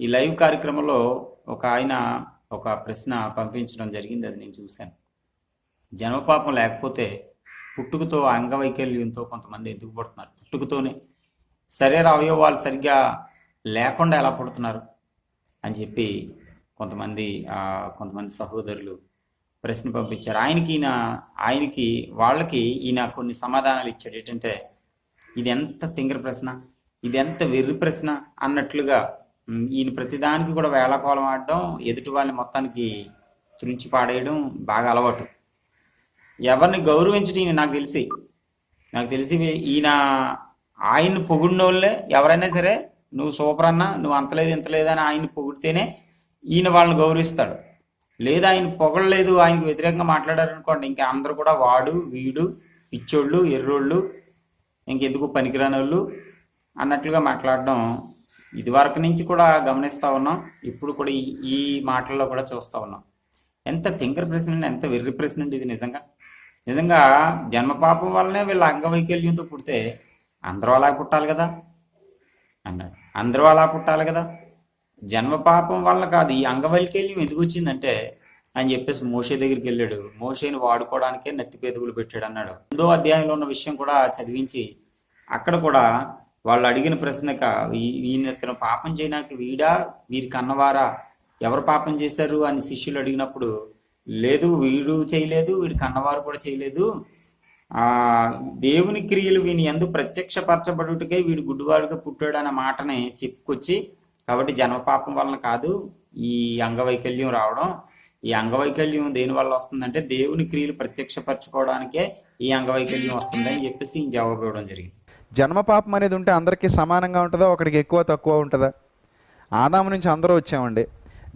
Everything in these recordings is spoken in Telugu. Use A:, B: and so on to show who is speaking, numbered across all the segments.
A: ఈ లైవ్ కార్యక్రమంలో ఒక ఆయన ఒక ప్రశ్న పంపించడం జరిగింది అది నేను చూశాను. జన్మపాపం లేకపోతే పుట్టుకతో అంగవైకల్యంతో కొంతమంది ఎందుకు పడుతున్నారు? పుట్టుకతోనే. శరీర అవయవాలు సరిగ్గా లేకుండా ఎలా పుడుతున్నారు? అని చెప్పి కొంతమంది కొంతమంది సహోదరులు ప్రశ్న పంపించారు. ఆయనకి ఈయన ఆయనకి వాళ్ళకి ఈయన కొన్ని సమాధానాలు ఇచ్చాడు. ఏంటంటే ఇది ఎంత తింగర ప్రశ్న ఇది ఎంత వెర్రి ప్రశ్న అన్నట్లుగా ఈయన ప్రతిదానికి కూడా వేళకోళం ఆడడం ఎదుటి వాళ్ళని మొత్తానికి తురించి పాడేయడం బాగా అలవాటు. ఎవరిని గౌరవించడం ఈయన నాకు తెలిసి. నాకు తెలిసి ఈయన ఆయన్ని పొగిడినోళ్ళే ఎవరైనా సరే నువ్వు సూపర్ అన్నా నువ్వు అంతలేదు ఇంతలేదు అని ఆయన్ని పొగిడితేనే ఈయన వాళ్ళని గౌరవిస్తాడు. లేదా ఆయన పొగడలేదు ఆయనకు వ్యతిరేకంగా మాట్లాడారనుకోండి ఇంకా అందరూ కూడా వాడు వీడు పిచ్చోళ్ళు ఎర్రోళ్ళు ఇంకెందుకు పనికిరాని వాళ్ళు అన్నట్లుగా మాట్లాడడం ఇదివరకు నుంచి కూడా గమనిస్తూ ఉన్నాం. ఇప్పుడు కూడా ఈ మాటల్లో కూడా చూస్తూ ఉన్నాం. ఎంత తింకర ప్రెసిడెంట్ ఎంత వెర్రి ప్రెసిడెంట్ ఇది నిజంగా. నిజంగా జన్మపాపం వల్లనే వీళ్ళ అంగవైకల్యంతో పుడితే అందరూ అలా పుట్టాలి కదా. అన్నాడు అందరూ అలా పుట్టాలి కదా. జన్మపాపం వల్ల కాదు ఈ అంగవైకల్యం ఎందుకు వచ్చిందంటే అని చెప్పేసి మోషే దగ్గరికి వెళ్ళాడు. మోషేని వాడుకోవడానికే నెత్తి పెట్టాడు అన్నాడు. రెండో అధ్యాయంలో ఉన్న విషయం కూడా చదివించి అక్కడ కూడా వాళ్ళు అడిగిన ప్రశ్నక ఈయన ఇతను పాపం చేయడానికి వీడా? వీరి కన్నవారా? ఎవరు పాపం చేశారు? అని శిష్యులు అడిగినప్పుడు లేదు వీడు చేయలేదు వీడి కన్నవారు కూడా చేయలేదు. ఆ దేవుని క్రియలు వీని ఎందు ప్రత్యక్షపరచబడుటకే వీడు గుడ్డివాడుగా పుట్టాడు అనే మాటని చెప్పుకొచ్చి కాబట్టి జన్మపాపం వలన కాదు ఈ అంగవైకల్యం రావడం. ఈ అంగవైకల్యం దేని వల్ల వస్తుందంటే దేవుని క్రియలు ప్రత్యక్షపరచుకోవడానికే ఈ అంగవైకల్యం వస్తుందని చెప్పేసి ఈయన జవాబు ఇవ్వడం జరిగింది.
B: జన్మ పాపం అనేది ఉంటే అందరికీ సమానంగా ఉంటుందా? ఒకడికి ఎక్కువ తక్కువ ఉంటుందా? ఆదాము నుంచి అందరూ వచ్చామండి.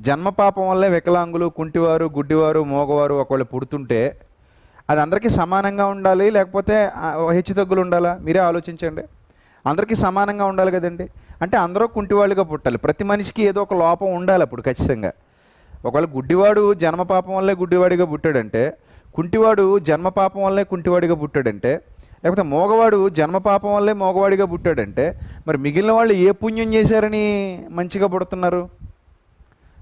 B: జన్మ పాపం వల్లే వికలాంగులు కుంటివారు గుడ్డివారు మోగవారు ఒకళ్ళు పుడుతుంటే అది అందరికీ సమానంగా ఉండాలి లేకపోతే హెచ్చు తగ్గులు ఉండాలా? మీరే ఆలోచించండి. అందరికీ సమానంగా ఉండాలి కదండి. అంటే అందరూ కుంటివాళ్ళుగా పుట్టాలి. ప్రతి మనిషికి ఏదో ఒక లోపం ఉండాలి అప్పుడు ఖచ్చితంగా. ఒకవేళ గుడ్డివాడు జన్మ పాపం వల్లే గుడ్డివాడిగా పుట్టాడంటే కుంటివాడు జన్మ పాపం వల్లే కుంటివాడిగా పుట్టాడంటే లేకపోతే మోగవాడు జన్మ పాపం వల్లే మోగవాడిగా పుట్టాడంటే మరి మిగిలిన వాళ్ళు ఏ పుణ్యం చేశారని మంచిగా పుడుతున్నారు?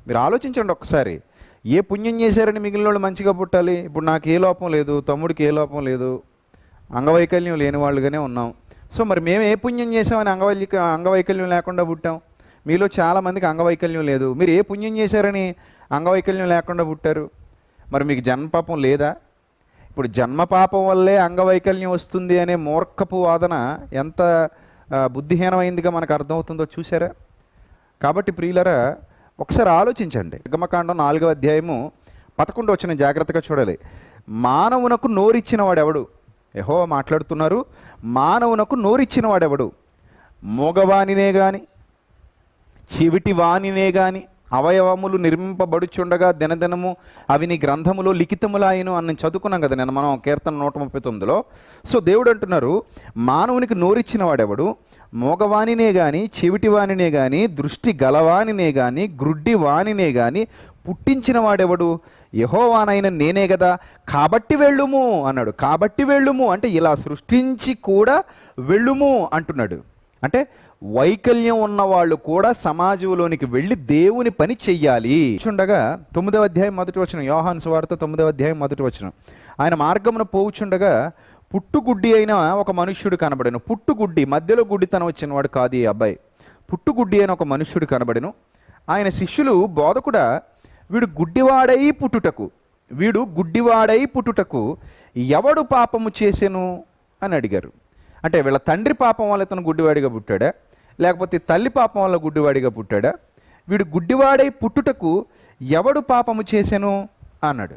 B: మీరు ఆలోచించండి ఒక్కసారి. ఏ పుణ్యం చేశారని మిగిలిన వాళ్ళు మంచిగా పుట్టాలి? ఇప్పుడు నాకు ఏ లోపం లేదు తమ్ముడికి ఏ లోపం లేదు అంగవైకల్యం లేని వాళ్ళుగానే ఉన్నాం. సో మరి మేము ఏ పుణ్యం చేసామని అంగవైక అంగవైకల్యం లేకుండా పుట్టాం? మీలో చాలామందికి అంగవైకల్యం లేదు. మీరు ఏ పుణ్యం చేశారని అంగవైకల్యం లేకుండా పుట్టారు? మరి మీకు జన్మపాపం లేదా? ఇప్పుడు జన్మపాపం వల్లే అంగవైకల్యం వస్తుంది అనే మూర్ఖపు వాదన ఎంత బుద్ధిహీనమైందిగా మనకు అర్థమవుతుందో చూసారా కాబట్టి ప్రియులరా ఒకసారి ఆలోచించండి. యుగమకాండం నాలుగో అధ్యాయము పదకొండు వచ్చిన జాగ్రత్తగా చూడాలి. మానవునకు నోరిచ్చిన వాడెవడు ఎహో మాట్లాడుతున్నారు. మానవునకు నోరిచ్చిన వాడెవడు మోగవానినే కానీ చెవిటి వానినే కానీ అవయవములు నిర్మింపబడుచుండగా దినదినము అవి నీ గ్రంథములో లిఖితములాయను అని చదువుకున్నాం కదా నేను మనం కీర్తన నూట ముప్పై తొమ్మిదిలో. సో దేవుడు అంటున్నారు మానవునికి నోరిచ్చిన వాడెవడు? మోగవానినే కానీ చెవిటివానినే కానీ దృష్టి గలవానినే కానీ గ్రుడ్డి వానినే కానీ పుట్టించిన వాడెవడు? యహోవానైన నేనే కదా కాబట్టి వెళ్ళుము అన్నాడు. కాబట్టి వెళ్ళుము అంటే ఇలా సృష్టించి కూడా వెళ్ళుము అంటున్నాడు. అంటే వైకల్యం ఉన్న వాళ్ళు కూడా సమాజంలోనికి వెళ్ళి దేవుని పని చెయ్యాలి. చూడగా తొమ్మిదవ అధ్యాయం మొదటి వచ్చిన యోహాన్ సువార్త తొమ్మిదవ అధ్యాయం మొదటి వచ్చిన ఆయన మార్గమున పోవుచుండగా పుట్టుగుడ్డి అయిన ఒక మనుష్యుడు కనబడను. పుట్టుగుడ్డి మధ్యలో గుడ్డితనం వచ్చినవాడు కాదు ఈ అబ్బాయి. పుట్టుగుడ్డి అయిన ఒక మనుష్యుడు కనబడను. ఆయన శిష్యులు బోధకుడా వీడు గుడ్డివాడై పుట్టుటకు వీడు గుడ్డివాడై పుట్టుటకు ఎవడు పాపము చేసెను? అని అడిగారు. అంటే వీళ్ళ తండ్రి పాపం వల్ల ఇతను గుడ్డివాడిగా పుట్టాడా? లేకపోతే తల్లి పాపం వల్ల గుడ్డివాడిగా పుట్టాడా? వీడు గుడ్డివాడై పుట్టుటకు ఎవడు పాపము చేసెను? అన్నాడు.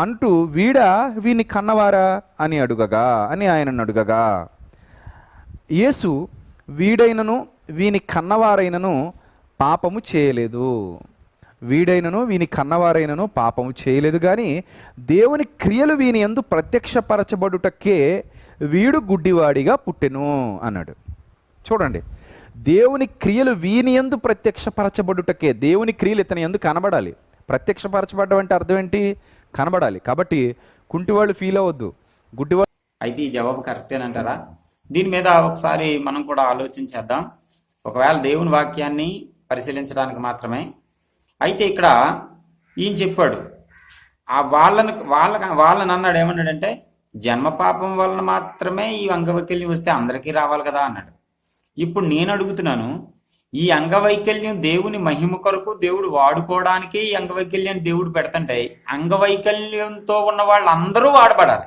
B: అంటూ వీడా వీని కన్నవారా? అని అడుగగా అని ఆయనను అడుగగా యేసు వీడైనను వీని కన్నవారైనను పాపము చేయలేదు. వీడైనను వీని కన్నవారైనను పాపము చేయలేదు. కానీ దేవుని క్రియలు వీని ఎందు ప్రత్యక్షపరచబడుటకే వీడు గుడ్డివాడిగా పుట్టెను అన్నాడు. చూడండి. దేవుని క్రియలు వీని ఎందు ప్రత్యక్షపరచబడుటకే. దేవుని క్రియలు ఇతని ఎందు కనబడాలి. ప్రత్యక్షపరచబడ్డం అంటే అర్థం ఏంటి? కనబడాలి. కాబట్టి కుంటివాళ్ళు ఫీల్ అవ్వద్దు. గుడ్డివాళ్ళు
A: అయితే ఈ జవాబు కరెక్టేనంటారా దీని మీద ఒకసారి మనం కూడా ఆలోచించేద్దాం ఒకవేళ దేవుని వాక్యాన్ని పరిశీలించడానికి మాత్రమే. అయితే ఇక్కడ ఈయన చెప్పాడు ఆ వాళ్ళను వాళ్ళ వాళ్ళని అన్నాడు ఏమన్నాడంటే జన్మ పాపం వలన మాత్రమే ఈ అంగవైకల్యం వస్తే అందరికీ రావాలి కదా అన్నాడు. ఇప్పుడు నేను అడుగుతున్నాను ఈ అంగవైకల్యం దేవుని మహిమ కొరకు దేవుడు వాడుకోవడానికి ఈ అంగవైకల్యం దేవుడు పెడతంటే అంగవైకల్యంతో ఉన్న వాళ్ళందరూ వాడబడాలి.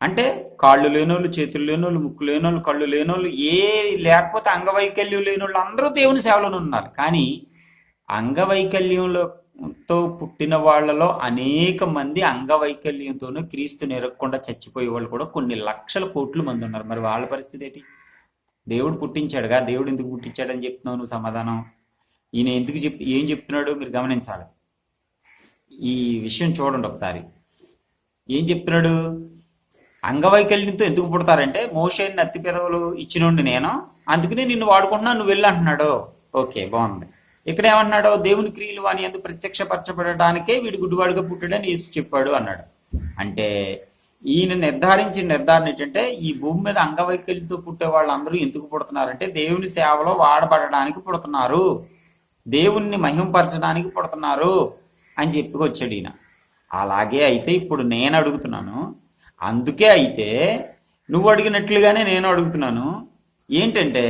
A: అంటే కాళ్ళు లేనోళ్ళు చేతులు లేనోళ్ళు ముక్కు లేనోళ్ళు కళ్ళు లేనోళ్ళు ఏ లేకపోతే అంగవైకల్యం లేనోళ్ళు అందరూ దేవుని సేవలోనే ఉన్నారు కానీ అంగవైకల్యంలో పుట్టిన వాళ్ళలో అనేక మంది అంగవైకల్యంతోనూ క్రీస్తు నెరగకుండా చచ్చిపోయే వాళ్ళు కూడా కొన్ని లక్షల కోట్ల మంది ఉన్నారు. మరి వాళ్ళ పరిస్థితి ఏంటి? దేవుడు పుట్టించాడుగా దేవుడు ఎందుకు పుట్టించాడని చెప్తున్నావు నువ్వు సమాధానం? ఈయన ఎందుకు చెప్ ఏం చెప్తున్నాడు మీరు గమనించాలి. ఈ విషయం చూడండి ఒకసారి. ఏం చెప్తున్నాడు? అంగవైకల్యంతో ఎందుకు పుడతారంటే మోషే నత్తి పెదవులు ఇచ్చినోండి నేను అందుకనే నిన్ను వాడుకుంటున్నా నువ్వు వెళ్ళి అంటున్నాడు. ఓకే బాగుంది. ఇక్కడ ఏమన్నాడు దేవుని క్రియలు వాని ఎందుకు ప్రత్యక్షపరచబడటానికే వీడు గుడ్డివాడుగా పుట్టాడని యేసు చెప్పాడు అన్నాడు. అంటే ఈయన నిర్ధారించిన నిర్ధారణ ఏంటంటే ఈ భూమి మీద అంగవైకల్యంతో పుట్టే వాళ్ళందరూ ఎందుకు పుడుతున్నారంటే దేవుని సేవలో వాడబడడానికి పుడుతున్నారు. దేవుణ్ణి మహింపరచడానికి పుడుతున్నారు అని చెప్పుకొచ్చాడు ఈయన. అలాగే అయితే ఇప్పుడు నేను అడుగుతున్నాను. అందుకే అయితే నువ్వు అడిగినట్లుగానే నేను అడుగుతున్నాను. ఏంటంటే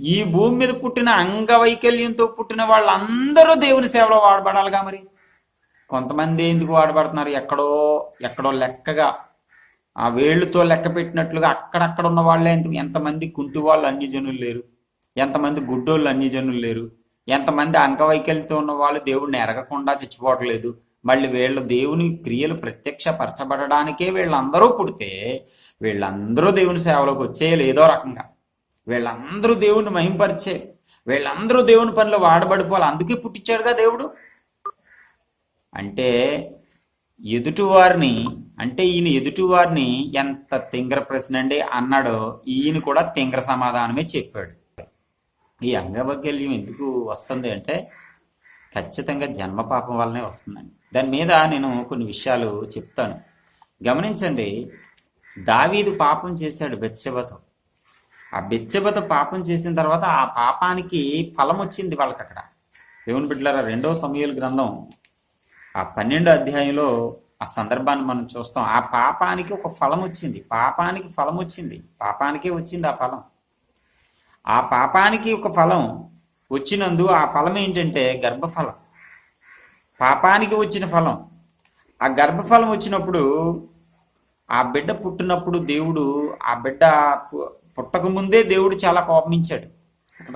A: ఈ భూమి మీద పుట్టిన అంగవైకల్యంతో పుట్టిన వాళ్ళందరూ దేవుని సేవలో వాడబడాలిగా మరి? కొంతమంది ఎందుకు వాడబడుతున్నారు? ఎక్కడో ఎక్కడో లెక్కగా. ఆ వేళ్ళుతో లెక్క పెట్టినట్లుగా అక్కడక్కడ ఉన్న వాళ్ళే ఎంత ఎంతమంది కుంటి వాళ్ళు అన్యజనులు లేరు. ఎంతమంది గుడ్డోళ్ళు అన్యజనులు లేరు. ఎంతమంది అంగవైకల్యంతో ఉన్న వాళ్ళు దేవుడిని ఎరగకుండా చచ్చిపోవట్లేదు. మళ్ళీ వీళ్ళు దేవుని క్రియలు ప్రత్యక్షపరచబడడానికే వీళ్ళందరూ పుడితే వీళ్ళందరూ దేవుని సేవలోకి వచ్చేయాలి ఏదో రకంగా. వీళ్ళందరూ దేవుని మహింపరిచే వీళ్ళందరూ దేవుని పనిలో వాడబడిపోవాలి. అందుకే పుట్టించాడుగా దేవుడు. అంటే ఎదుటివారిని అంటే ఈయన ఎదుటివారిని ఎంత తింగర ప్రశ్న అండి అన్నాడో ఈయన కూడా తింగర సమాధానమే చెప్పాడు. ఈ అంగవైకల్యం ఎందుకు వస్తుంది అంటే ఖచ్చితంగా జన్మ పాపం వల్లనే వస్తుందండి. దాని మీద నేను కొన్ని విషయాలు చెప్తాను. గమనించండి దావీదు పాపం చేశాడు బెచ్చబతో ఆ బెచ్చబత పాపం చేసిన తర్వాత ఆ పాపానికి ఫలం వచ్చింది వాళ్ళకి అక్కడ దేవుని బిడ్డల రెండో సమయాల గ్రంథం ఆ పన్నెండో అధ్యాయంలో ఆ సందర్భాన్ని మనం చూస్తాం. ఆ పాపానికి ఒక ఫలం వచ్చింది. పాపానికి ఫలం వచ్చింది. పాపానికే వచ్చింది ఆ ఫలం. ఆ పాపానికి ఒక ఫలం వచ్చినందు ఆ ఫలం ఏంటంటే గర్భఫలం. పాపానికి వచ్చిన ఫలం. ఆ గర్భఫలం వచ్చినప్పుడు ఆ బిడ్డ పుట్టినప్పుడు దేవుడు ఆ బిడ్డ పుట్టక ముందే దేవుడు చాలా కోపమించాడు.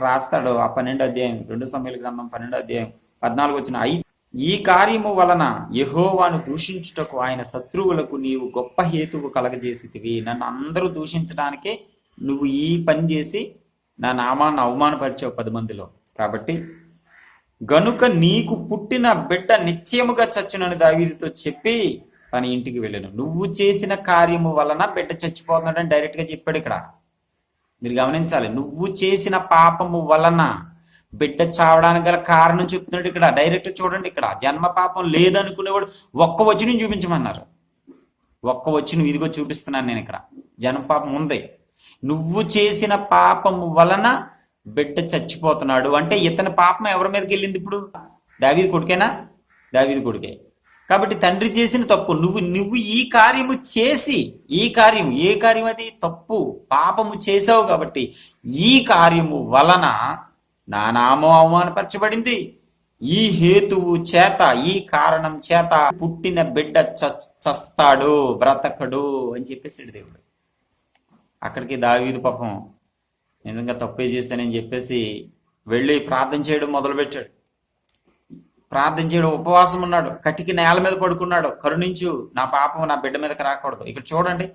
A: రాస్తాడు ఆ పన్నెండు అధ్యాయం. రెండు సమయాల గ్రంథం పన్నెండు అధ్యాయం పద్నాలుగు వచ్చిన ఐదు ఈ కార్యము వలన యహోవాను దూషించుటకు ఆయన శత్రువులకు నీవు గొప్ప హేతువు కలగజేసితివి. నన్ను అందరూ దూషించడానికే నువ్వు ఈ పని చేసి నా నామాన్ని అవమానపరిచావు పది మందిలో. కాబట్టి గనుక నీకు పుట్టిన బిడ్డ నిశ్చయముగా చచ్చునని దావీదితో చెప్పి తన ఇంటికి వెళ్ళాను. నువ్వు చేసిన కార్యము వలన బిడ్డ చచ్చిపోతున్నాడని డైరెక్ట్గా చెప్పాడు ఇక్కడ. మీరు గమనించాలి. నువ్వు చేసిన పాపము వలన బిడ్డ చావడానికి గల కారణం చెప్తున్నాడు ఇక్కడ. డైరెక్ట్ చూడండి ఇక్కడ. జన్మ పాపం లేదనుకునేవాడు ఒక్క వచనం చూపించమన్నారు. ఒక్క వచనం ఇదిగో చూపిస్తున్నాను నేను ఇక్కడ. జన్మ పాపం ఉంది. నువ్వు చేసిన పాపము వలన బిడ్డ చచ్చిపోతున్నాడు. అంటే ఇతని పాపం ఎవరి మీదకి వెళ్ళింది ఇప్పుడు? దావీది కొడుకేనా? దావీది కొడుకే. కాబట్టి తండ్రి చేసిన తప్పు. నువ్వు నువ్వు ఈ కార్యము చేసి ఈ కార్యం ఏ కార్యం అది తప్పు. పాపము చేసావు కాబట్టి ఈ కార్యము వలన నా నామం అవమానపరచబడింది. ఈ హేతువు చేత ఈ కారణం చేత పుట్టిన బిడ్డ చ- చస్తాడు బ్రతకడు అని చెప్పేసాడు దేవుడు. అక్కడికి దావీదు పాపం నిజంగా తప్పే చేశానని చెప్పేసి వెళ్ళి ప్రార్థన చేయడం మొదలుపెట్టాడు. ప్రార్థన చేయడం ఉపవాసం ఉన్నాడు. కటికి నేల మీద పడుకున్నాడు. కరుణించు నా పాపం నా బిడ్డ మీదకి రాకూడదు. ఇక్కడ చూడండి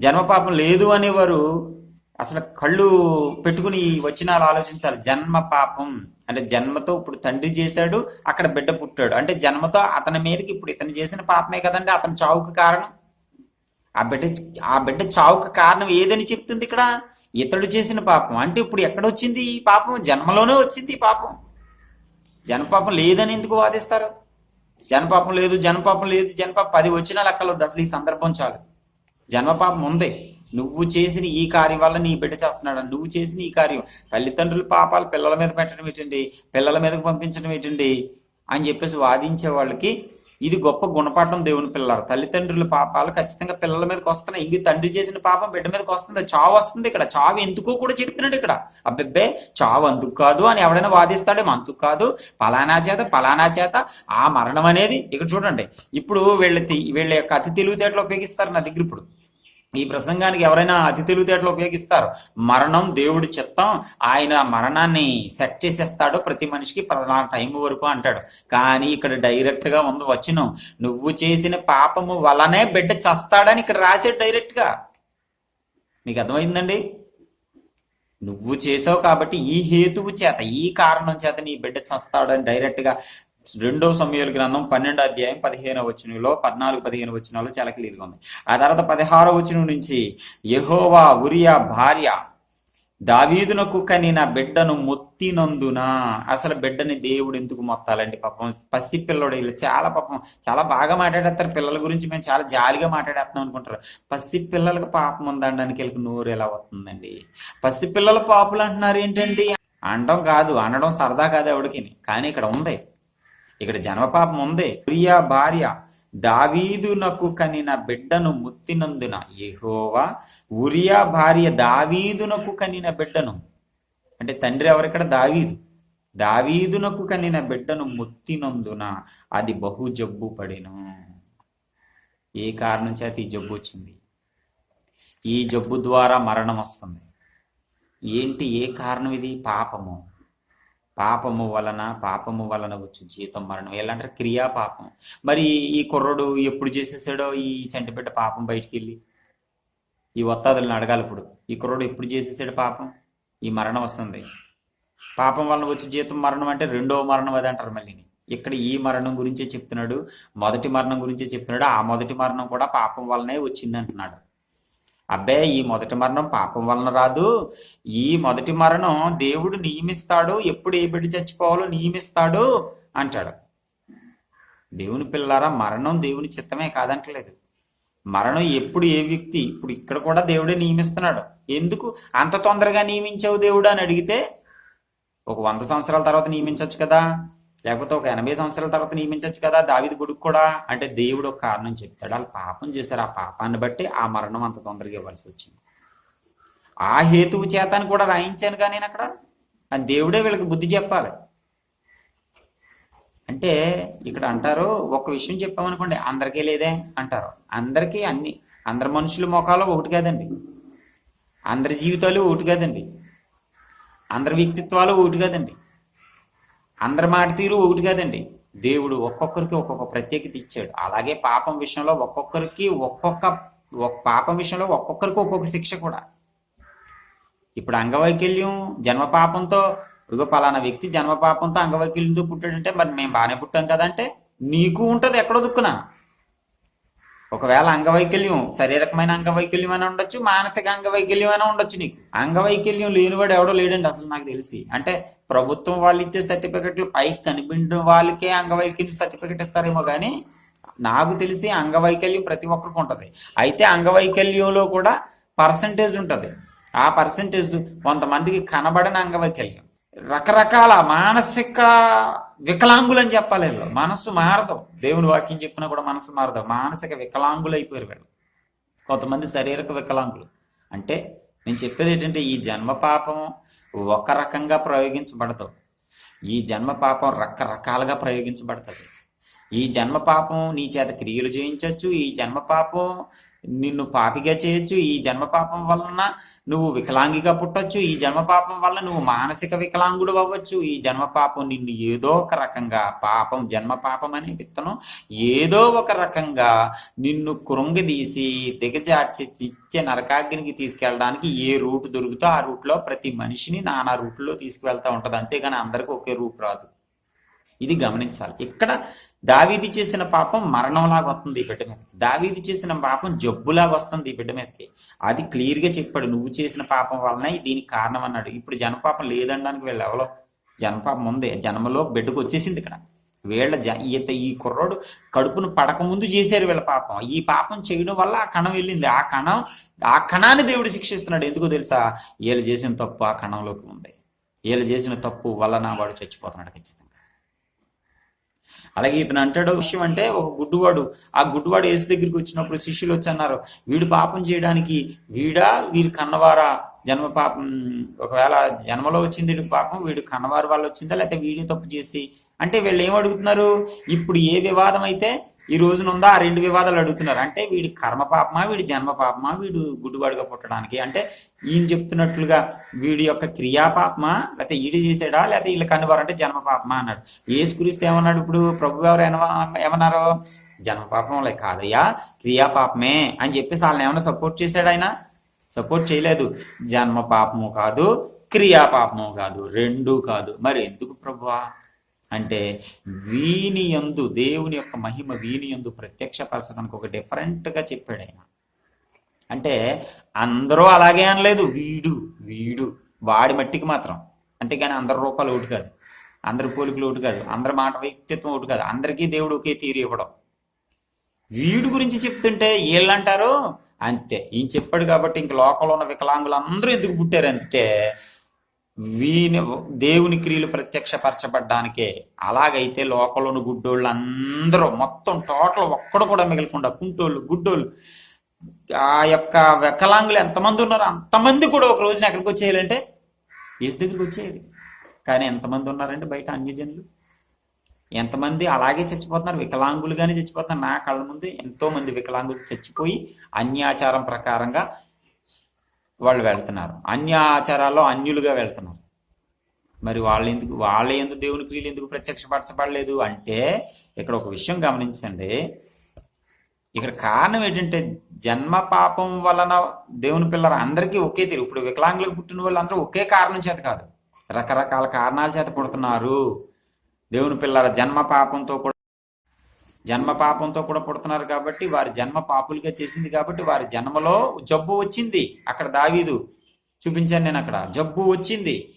A: జన్మ పాపం లేదు అనేవారు అసలు కళ్ళు పెట్టుకుని ఈ వచనాలు ఆలోచించాలి. జన్మ పాపం. అంటే జన్మతో ఇప్పుడు తండ్రి చేశాడు అక్కడ బిడ్డ పుట్టాడు. అంటే జన్మతో అతని మీదకి ఇప్పుడు ఇతను చేసిన పాపమే కదండి అతని చావుకు కారణం. ఆ బిడ్డ ఆ బిడ్డ చావుకు కారణం ఏదని చెప్తుంది ఇక్కడ? ఇతడు చేసిన పాపం. అంటే ఇప్పుడు ఎక్కడొచ్చింది ఈ పాపం? జన్మలోనే వచ్చింది ఈ పాపం. జనపాపం లేదని ఎందుకు వాదిస్తారు? జనపాపం లేదు జనపాపం లేదు జనపాపం పది వచ్చిన లెక్కలు అసలు ఈ సందర్భం చాలు. జన్మపాపం ఉంది. నువ్వు చేసిన ఈ కార్యం వల్ల నీ బిడ్డ చేస్తున్నాడు? నువ్వు చేసిన ఈ కార్యం. తల్లిదండ్రుల పాపాలు పిల్లల మీద పెట్టడం ఏంటండి? పిల్లల మీదకి పంపించడం ఏంటండి? అని చెప్పేసి వాదించే వాళ్ళకి ఇది గొప్ప గుణపాఠం దేవుని పిల్లలు తల్లిదండ్రుల పాపాలు ఖచ్చితంగా పిల్లల మీదకి వస్తున్నాయి. ఇంక తండ్రి చేసిన పాపం బిడ్డ మీదకి వస్తుంది. చావు వస్తుంది ఇక్కడ. చావు ఎందుకో కూడా చెప్తున్నాడు ఇక్కడ. అబ్బెబ్బే చావు అందుకు కాదు అని ఎవడైనా వాదిస్తాడేమో. అందుకు కాదు. పలానా చేత పలానా చేత ఆ మరణం అనేది ఇక్కడ చూడండి. ఇప్పుడు వీళ్ళ తి- వీళ్ళ యొక్క అతి తెలివితేటలు ఉపయోగిస్తారు నా దగ్గర ఇప్పుడు. ఈ ప్రసంగానికి ఎవరైనా అతి తెలివితేటలు ఉపయోగిస్తారు. మరణం దేవుడి చిత్తం. ఆయన ఆ మరణాన్ని సెట్ చేసేస్తాడు ప్రతి మనిషికి ప్రధాన టైం వరకు అంటాడు. కానీ ఇక్కడ డైరెక్ట్గా ఉంది వచ్చిన నువ్వు చేసిన పాపము వలనే బిడ్డ చస్తాడని ఇక్కడ రాసాడు డైరెక్ట్గా. మీకు అర్థమైందండి? నువ్వు చేసావు కాబట్టి ఈ హేతువు చేత ఈ కారణం చేత నీ బిడ్డ చస్తాడని డైరెక్ట్గా రెండో సమయాల గ్రంథం పన్నెండో అధ్యాయం పదిహేనో వచనంలో పద్నాలుగు పదిహేను వచనాలు చాలా క్లియర్గా ఉంది. ఆ తర్వాత పదహారో వచనం నుంచి యహోవా ఉరియా భార్య దావీదునకు కనిన బిడ్డను మొత్తినందున? అసలు బిడ్డని దేవుడు ఎందుకు మొత్తాలండి? పాపం పసి పిల్లడు వీళ్ళు చాలా పాపం చాలా బాగా మాట్లాడేస్తారు. పిల్లల గురించి మేము చాలా జాలిగా మాట్లాడేస్తున్నాం అనుకుంటారు. పసి పిల్లలకు పాపం ఉందనడానికి వీళ్ళకి నోరు ఎలా వస్తుందండి? పసి పిల్లల పాపులు అంటున్నారు ఏంటండి? అనడం కాదు అనడం సరదా కాదు ఎవడికి కానీ ఇక్కడ ఉంది. ఇక్కడ జన్మపాపం ఉంది. ప్రియా భార్య దావీదునకు కనిన బిడ్డను ముత్తినందున యెహోవా ఉరియా భార్య దావీదునకు కనిన బిడ్డను. అంటే తండ్రి ఎవరిక్కడ? దావీదు. దావీదునకు కనిన బిడ్డను ముత్తినందున అది బహు జబ్బు పడెను. ఏ కారణం చేత ఈ జబ్బు వచ్చింది? ఈ జబ్బు ద్వారా మరణం వస్తుంది. ఏంటి? ఏ కారణం ఇది? పాపము. పాపము వలన పాపము వలన వచ్చి జీతం మరణం. ఎలా అంటారు క్రియా పాపం? మరి ఈ కుర్రోడు ఎప్పుడు చేసేసాడో ఈ చంటిబిడ్డ పాపం బయటికి వెళ్ళి? ఈ ఒత్తాదులను అడగాలి ఇప్పుడు. ఈ కుర్రోడు ఎప్పుడు చేసేసాడు పాపం? ఈ మరణం వస్తుంది. పాపం వలన వచ్చి జీతం మరణం అంటే రెండో మరణం అది అంటారు మళ్ళీ. ఇక్కడ ఈ మరణం గురించే చెప్తున్నాడు మొదటి మరణం గురించే చెప్తున్నాడు ఆ మొదటి మరణం కూడా పాపం వలనే వచ్చింది అంటున్నాడు అబ్బే ఈ మొదటి మరణం పాపం వలన రాదు. ఈ మొదటి మరణం దేవుడు నియమిస్తాడు. ఎప్పుడు ఏ బిడ్డ చచ్చిపోవాలో నియమిస్తాడు అంటాడు. దేవుని పిల్లారా మరణం దేవుని చిత్తమే కాదంటలేదు. మరణం ఎప్పుడు ఏ వ్యక్తి ఇప్పుడు ఇక్కడ కూడా దేవుడే నియమిస్తున్నాడు. ఎందుకు? అంత తొందరగా నియమించావు దేవుడు అని అడిగితే ఒక వంద సంవత్సరాల తర్వాత నియమించవచ్చు కదా. లేకపోతే ఒక ఎనభై సంవత్సరాల తర్వాత నియమించవచ్చు కదా దావిది కొడుకు కూడా. అంటే దేవుడు ఒక కారణం చెప్తాడు. వాళ్ళు పాపం చేశారు. ఆ పాపాన్ని బట్టి ఆ మరణం అంత తొందరగా ఇవ్వాల్సి వచ్చింది. ఆ హేతువు చేతాన్ని కూడా రాయించాను కానీ నేను అక్కడ. అని దేవుడే వీళ్ళకి బుద్ధి చెప్పాలి. అంటే ఇక్కడ అంటారు ఒక విషయం చెప్పామనుకోండి అందరికీ లేదే అంటారు. అందరికీ అన్ని అందరి మనుషుల ముఖాలు ఒకటి కాదండి. అందరి జీవితాలు ఒకటి కాదండి. అందరి వ్యక్తిత్వాలు ఒకటి కాదండి. అందరి మాట తీరు ఒకటి కాదండి. దేవుడు ఒక్కొక్కరికి ఒక్కొక్క ప్రత్యేకత ఇచ్చాడు. అలాగే పాపం విషయంలో ఒక్కొక్కరికి ఒక్కొక్క పాపం విషయంలో ఒక్కొక్కరికి ఒక్కొక్క శిక్ష కూడా. ఇప్పుడు అంగవైకల్యం జన్మ పాపంతో ఇదిగో పలానా వ్యక్తి జన్మ పాపంతో అంగవైకల్యంతో పుట్టాడంటే మరి మేము బాగానే పుట్టాం కదంటే నీకు ఉంటుంది ఎక్కడో దుక్కున. ఒకవేళ అంగవైకల్యం శారీరకమైన అంగవైకల్యం అయినా ఉండొచ్చు మానసిక అంగవైకల్యం అయినా ఉండొచ్చు నీకు. అంగవైకల్యం లేనివాడు ఎవడో లేడండి అసలు నాకు తెలిసి. అంటే ప్రభుత్వం వాళ్ళు ఇచ్చే సర్టిఫికెట్లు పైకి కనిపించడం వాళ్ళకే అంగవైకల్యం సర్టిఫికెట్ ఇస్తారేమో కానీ నాకు తెలిసి అంగవైకల్యం ప్రతి ఒక్కరికి ఉంటుంది. అయితే అంగవైకల్యంలో కూడా పర్సంటేజ్ ఉంటుంది. ఆ పర్సంటేజ్ కొంతమందికి కనబడని అంగవైకల్యం. రకరకాల మానసిక వికలాంగులు అని చెప్పాలి వీళ్ళు. మనస్సు మారదు. దేవుని వాక్యం చెప్పినా కూడా మనసు మారదు. మానసిక వికలాంగులు అయిపోయారు వీళ్ళు. కొంతమంది శారీరక వికలాంగులు. అంటే నేను చెప్పేది ఏంటంటే ఈ జన్మ పాపం ఒక రకంగా ప్రయోగించబడదు ఈ జన్మ పాపం రకరకాలుగా ప్రయోగించబడుతుంది ఈ జన్మ పాపం నీ చేత క్రియలు చేయించవచ్చు ఈ జన్మ పాపం నిన్ను పాపిగా చేయొచ్చు ఈ జన్మ పాపం వలన నువ్వు వికలాంగిగా పుట్టొచ్చు ఈ జన్మ పాపం వల్ల నువ్వు మానసిక వికలాంగుడు అవ్వచ్చు ఈ జన్మ పాపం నిన్ను ఏదో ఒక రకంగా పాపం జన్మ పాపం అనే విత్తనం ఏదో ఒక రకంగా నిన్ను కృంగదీసి దిగజార్చి ఇచ్చే నరకాగ్నికి తీసుకెళ్ళడానికి ఏ రూట్ దొరుకుతో ఆ రూట్లో ప్రతి మనిషిని నానా రూట్లో తీసుకువెళ్తూ ఉంటుంది. అంతేగాని అందరికీ ఒకే రూట్ రాదు. ఇది గమనించాలి. ఇక్కడ దావీది చేసిన పాపం మరణంలాగా వస్తుంది ఈ బిడ్డ మీదకి. దావీది చేసిన పాపం జబ్బులాగా వస్తుంది ఈ బిడ్డ మీదకి. అది క్లియర్గా చెప్పాడు నువ్వు చేసిన పాపం వలన దీనికి కారణం అన్నాడు. ఇప్పుడు జనపాపం లేదనడానికి వీళ్ళు ఎవరో? జనపాపం ఉంది. జన్మలో బిడ్డకు వచ్చేసింది ఇక్కడ. వీళ్ళ జ ఈత ఈ కుర్రోడు కడుపును పడకముందు చేశారు వీళ్ళ పాపం. ఈ పాపం చేయడం వల్ల ఆ కణం వెళ్ళింది. ఆ కణం ఆ కణాన్ని దేవుడు శిక్షిస్తున్నాడు. ఎందుకో తెలుసా? వీళ్ళు చేసిన తప్పు ఆ కణంలోకి ఉంది. వీళ్ళు చేసిన తప్పు వల్ల నా వాడు చచ్చిపోతున్నాడు ఖచ్చితంగా. అలాగే ఇతను అంటాడు విషయం అంటే ఒక గుడ్డువాడు. ఆ గుడ్డువాడు యేసు దగ్గరికి వచ్చినప్పుడు శిష్యులు వచ్చి అన్నారు వీడు పాపం చేయడానికి వీడా? వీడు కన్నవారా? జన్మ పాపం ఒకవేళ జన్మలో వచ్చింది వీడికి పాపం వీడు కన్నవారి వాళ్ళు వచ్చిందా? లేకపోతే వీడి తప్పు చేసి? అంటే వీళ్ళు ఏం అడుగుతున్నారు? ఇప్పుడు ఏ వివాదం అయితే ఈ రోజున ఉందా ఆ రెండు వివాదాలు అడుగుతున్నారు. అంటే వీడి కర్మ పాపమా వీడి జన్మ పాపమా వీడు గుడ్డువాడుగా పుట్టడానికి? అంటే ఈయన చెప్తున్నట్లుగా వీడి యొక్క క్రియా పాపమా లేకపోతే ఈడు చేసాడా లేకపోతే వీళ్ళు కనువారు అంటే జన్మ పాపమా అన్నాడు. ఏసుకురిస్తే ఏమన్నాడు ఇప్పుడు? ప్రభు ఎవరు ఏమన్నారు? జన్మ పాపంలే కాదయ్యా క్రియా పాపమే అని చెప్పేసి వాళ్ళని ఏమైనా సపోర్ట్ చేశాడు ఆయన? సపోర్ట్ చేయలేదు. జన్మ పాపము కాదు క్రియాపాపము కాదు రెండు కాదు. మరి ఎందుకు ప్రభువా? అంటే వీని యందు దేవుని యొక్క మహిమ వీని యందు ప్రత్యక్షపరచడానికి ఒక డిఫరెంట్గా చెప్పాడు ఆయన. అంటే అందరూ అలాగే అనలేదు. వీడు వీడు వాడి మట్టికి మాత్రం. అంతేగాని అందరి రూపాయలు ఒకటి కాదు. అందరి పోలికలు ఒకటి కాదు. అందరి మాట వ్యక్తిత్వం ఒకటి కాదు. అందరికీ దేవుడు ఒకే తీరు ఇవ్వడం. వీడు గురించి చెప్తుంటే వీళ్ళంటారు అంతే. ఈయన చెప్పాడు కాబట్టి ఇంక లోకంలో ఉన్న వికలాంగులు అందరూ ఎందుకు పుట్టారు అంటే వీని దేవుని క్రియలు ప్రత్యక్షపరచబడ్డానికే. అలాగైతే లోకంలోని గుడ్డోళ్ళు అందరూ మొత్తం టోటల్ ఒక్కడు కూడా మిగలకుండా కుంటోళ్ళు గుడ్డోళ్ళు ఆ యొక్క వికలాంగులు ఎంతమంది ఉన్నారో అంతమంది కూడా ఒక రోజున ఎక్కడికి వచ్చేయాలంటే? ఏసు దగ్గరికి వచ్చేయాలి. కానీ ఎంతమంది ఉన్నారంటే బయట అన్యజనులు? ఎంతమంది అలాగే చచ్చిపోతున్నారు వికలాంగులుగానే చచ్చిపోతున్నారు. నా కళ్ళ ముందు ఎంతోమంది వికలాంగులు చచ్చిపోయి అన్యాచారం ప్రకారంగా వాళ్ళు వెళ్తున్నారు. అన్య ఆచారాల్లో అన్యులుగా వెళ్తున్నారు. మరి వాళ్ళు ఎందుకు వాళ్ళ ఎందుకు దేవుని క్రియలు ఎందుకు ప్రత్యక్షపరచబడలేదు? అంటే ఇక్కడ ఒక విషయం గమనించండి. ఇక్కడ కారణం ఏంటంటే జన్మ పాపం వలన దేవుని పిల్లలు అందరికీ ఒకే తీరు ఇప్పుడు వికలాంగులకు పుట్టిన వాళ్ళందరూ ఒకే కారణం చేత కాదు. రకరకాల కారణాల చేత పుడుతున్నారు. దేవుని పిల్లల జన్మ పాపంతో కూడా జన్మ పాపంతో కూడా పుడుతున్నారు కాబట్టి వారి జన్మ పాపులుగా చేసింది కాబట్టి వారి జన్మలో జబ్బు వచ్చింది. అక్కడ దావీదు చూపించాను నేను అక్కడ. జబ్బు వచ్చింది.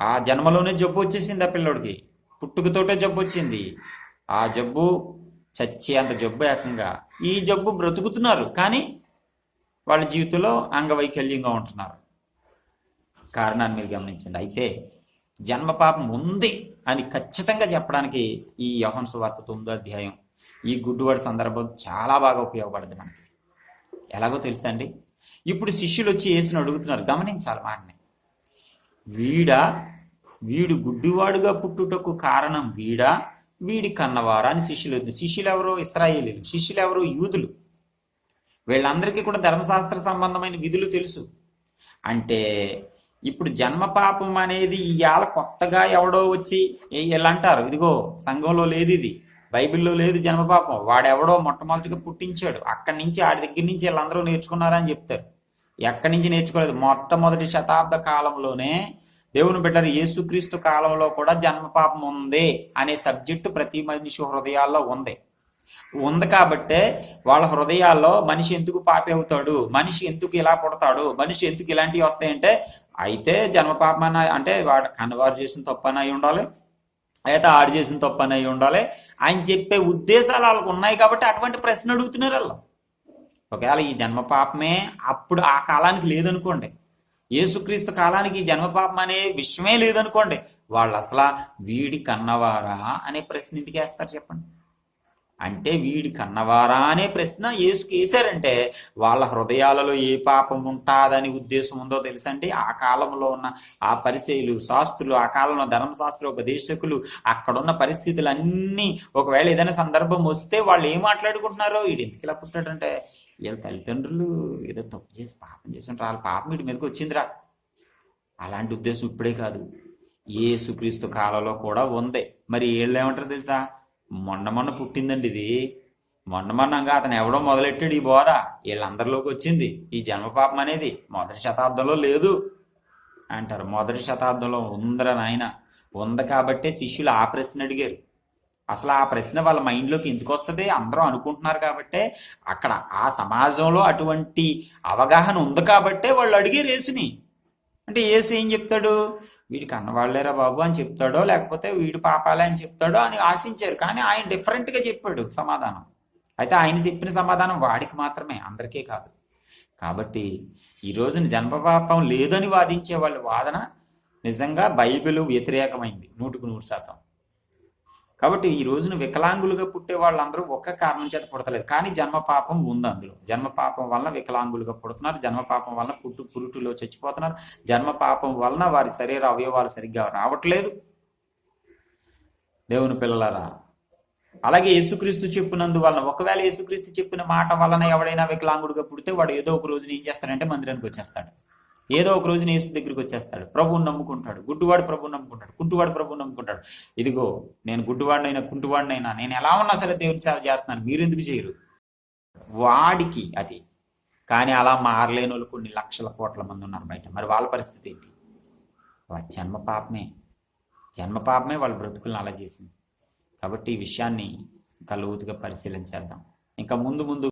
A: ఆ జన్మలోనే జబ్బు వచ్చేసింది ఆ పిల్లోడికి. పుట్టుకతోటే జబ్బు వచ్చింది. ఆ జబ్బు చచ్చే అంత జబ్బు ఏకంగా. ఈ జబ్బు బ్రతుకుతున్నారు కానీ వాళ్ళ జీవితంలో అంగవైకల్యంగా ఉంటున్నారు. కారణాన్ని మీరు గమనించండి. అయితే జన్మ పాపం ఉంది అని ఖచ్చితంగా చెప్పడానికి ఈ యోహన్ సువార్త తొమ్మిదో అధ్యాయం ఈ గుడ్డువాడి సందర్భం చాలా బాగా ఉపయోగపడుతుంది మనకి. ఎలాగో తెలుసా అండి ఇప్పుడు శిష్యులు వచ్చి యేసుని అడుగుతున్నారు గమనించాలి వాడిని. వీడా వీడు గుడ్డివాడుగా పుట్టుటకు కారణం వీడా వీడి కన్నవారా అని శిష్యులు శిష్యులు ఎవరు ఇస్రాయేలీలు శిష్యులు ఎవరు యూదులు. వీళ్ళందరికీ కూడా ధర్మశాస్త్ర సంబంధమైన విధులు తెలుసు. అంటే ఇప్పుడు జన్మ పాపం అనేది ఇవాళ కొత్తగా ఎవడో వచ్చి ఇలా అంటారు? ఇదిగో సంఘంలో లేదు ఇది బైబిల్లో లేదు జన్మపాపం వాడెవడో మొట్టమొదటిగా పుట్టించాడు. అక్కడి నుంచి ఆడి దగ్గర నుంచి వీళ్ళందరూ నేర్చుకున్నారని చెప్తారు. ఎక్కడి నుంచి నేర్చుకోలేదు. మొట్టమొదటి శతాబ్ద కాలంలోనే దేవుని బిడ్డలు యేసుక్రీస్తు కాలంలో కూడా జన్మపాపం ఉంది అనే సబ్జెక్టు ప్రతి మనిషి హృదయాల్లో ఉంది. ఉంది కాబట్టే వాళ్ళ హృదయాల్లో మనిషి ఎందుకు పాపి అవుతాడు? మనిషి ఎందుకు ఇలా పుడతాడు? మనిషి ఎందుకు ఇలాంటివి వస్తాయంటే అయితే జన్మ అంటే వాడు కన్నవారు చేసిన తప్పు అని అయి ఉండాలి. అయితే ఆడు చేసిన తప్పు అనేవి ఉండాలి. ఆయన చెప్పే ఉద్దేశాలు వాళ్ళకు ఉన్నాయి కాబట్టి అటువంటి ప్రశ్న అడుగుతున్నారు వాళ్ళు. ఒకవేళ ఈ జన్మ పాపమే అప్పుడు ఆ కాలానికి లేదనుకోండి. యేసుక్రీస్తు కాలానికి ఈ జన్మ పాపం అనే విషయమే లేదనుకోండి. వాళ్ళు అసలు వీడి కన్నవారా అనే ప్రశ్న ఎందుకు వేస్తారు చెప్పండి. అంటే వీడి కన్నవారా అనే ప్రశ్న యేసుకి వేశారంటే వాళ్ళ హృదయాలలో ఏ పాపం ఉంటాదని ఉద్దేశం ఉందో తెలుసండి? ఆ కాలంలో ఉన్న ఆ పరిచయులు శాస్త్రులు ఆ కాలంలో ధర్మశాస్త్ర ఉపదేశకులు అక్కడున్న పరిస్థితులన్నీ ఒకవేళ ఏదైనా సందర్భం వస్తే వాళ్ళు ఏం మాట్లాడుకుంటున్నారో? వీడు ఎందుకు ఇలా పుట్టాడంటే వీళ్ళ తల్లిదండ్రులు ఏదో తప్పు చేసి పాపం చేసి ఉంటారు వాళ్ళ పాపం వీడి మీదకి వచ్చిందిరా. అలాంటి ఉద్దేశం ఇప్పుడే కాదు. ఏసుక్రీస్తు కాలంలో కూడా ఉంది. మరి వీళ్ళు ఏమంటారు తెలుసా? మొన్న మొన్న పుట్టిందండి ఇది. మొన్న మొన్నంగా అతను ఎవడో మొదలెట్టాడు ఈ బోధ. వీళ్ళందరిలోకి వచ్చింది. ఈ జన్మపాపం అనేది మొదటి శతాబ్దంలో లేదు అంటారు. మొదటి శతాబ్దంలో ఉందరా నాయన. ఉంది కాబట్టే శిష్యులు ఆ ప్రశ్న అడిగారు. అసలు ఆ ప్రశ్న వాళ్ళ మైండ్లోకి ఎందుకు వస్తుంది? అందరూ అనుకుంటున్నారు కాబట్టే అక్కడ ఆ సమాజంలో అటువంటి అవగాహన ఉంది కాబట్టే వాళ్ళు అడిగారు యేసుని అంటే యేసు ఏం చెప్తాడు? వీడికి అన్నవాళ్ళేరా బాబు అని చెప్తాడో లేకపోతే వీడి పాపాలే అని చెప్తాడో అని ఆశించారు. కానీ ఆయన డిఫరెంట్గా చెప్పాడు సమాధానం. అయితే ఆయన చెప్పిన సమాధానం వాడికి మాత్రమే అందరికీ కాదు. కాబట్టి ఈ రోజున జన్మపాపం లేదని వాదించే వాళ్ళ వాదన నిజంగా బైబిల్ వ్యతిరేకమైంది నూటికి నూరు శాతం. కాబట్టి ఈ రోజున వికలాంగులుగా పుట్టే వాళ్ళందరూ ఒక్క కారణం చేత పుడతలేదు. కానీ జన్మ పాపం ఉంది అందులో. జన్మ పాపం వలన వికలాంగులుగా పుడుతున్నారు. జన్మ పాపం వలన పుట్టు పురుటులో చచ్చిపోతున్నారు. జన్మ పాపం వలన వారి శరీర అవయవాలు సరిగ్గా రావట్లేదు. దేవుని పిల్లలారా అలాగే యేసుక్రీస్తు చెప్పినందు వలన ఒకవేళ యేసుక్రీస్తు చెప్పిన మాట వలన ఎవడైనా వికలాంగుడిగా పుడితే వాడు ఏదో ఒక రోజున ఏం చేస్తాడంటే మందిరానికి వచ్చేస్తాడు. ఏదో ఒక రోజున యేసు దగ్గరికి వచ్చేస్తాడు. ప్రభువుని నమ్ముకుంటాడు. గుడ్డివాడు ప్రభువుని నమ్ముకుంటాడు. కుంటువాడు ప్రభువుని నమ్ముకుంటాడు. ఇదిగో నేను గుడ్డివాడినైనా కుంటువాడినైనా నేను ఎలా ఉన్నా సరే దేవుని సేవ చేస్తున్నాను. మీరు ఎందుకు చేయరు? వాడికి అది. కానీ అలా మారలేని వాళ్ళు కొన్ని లక్షల కోట్ల మంది ఉన్నారు బయట. మరి వాళ్ళ పరిస్థితి ఏంటి? వాళ్ళ జన్మ పాపమే. జన్మ పాపమే వాళ్ళ బ్రతుకులను అలా చేసింది. కాబట్టి ఈ విషయాన్ని కలుగుతుగా పరిశీలించేద్దాం ఇంకా ముందు ముందు